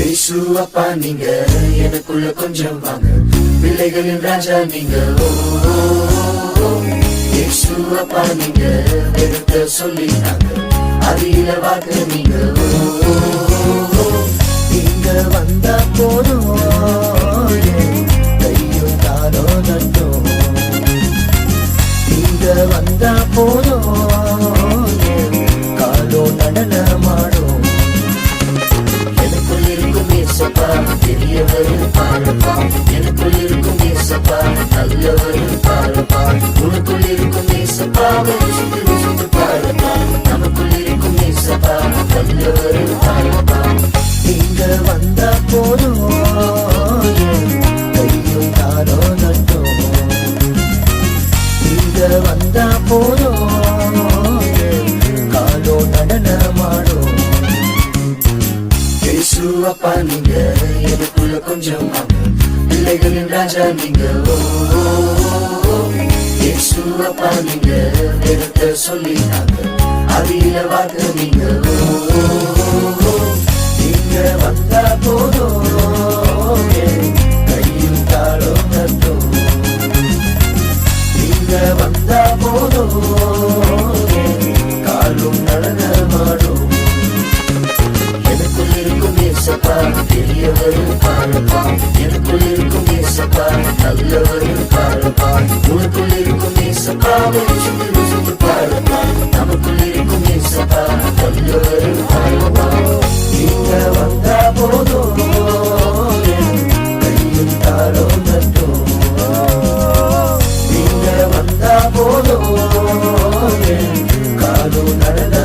இயேசு நீங்க எனக்குள்ள கொஞ்சம் வாங்க. பிள்ளைகளின் ராஜா நீங்க ஓ, நீங்க வெறுத்த சொல்லிட்டாங்க. அடியில வாக்கு நீங்க நீங்க வந்தா போதும். கையும் தானோ நீங்க வந்தா போதும். இருக்கும் ஏசப்பா நல்லவர் பாருப்பா உனக்குள் இருக்கும் ஏசப்பா ருசித்து ருசித்து பாருப்பா நமக்குள் இருக்கும் ஏசப்பா நல்லவர் பாருப்பா நீங்க வந்தா போதும் கையும் தானோ நட்டும். நீங்க வந்தா போதும் என் காலோ நடனமாடும். இயேசு நீங்க எனக்குள்ள கொஞ்சம் வாங்க. பிள்ளைகளின் ராஜா நீங்க இயேசுவப்பா நீங்க வேதத்தை சொல்லி நாங்க. அவியில நீங்க நீங்க வந்தா போதும் கையில் தாளோ கட்டும் நீங்க வந்தா போதும் நடந்த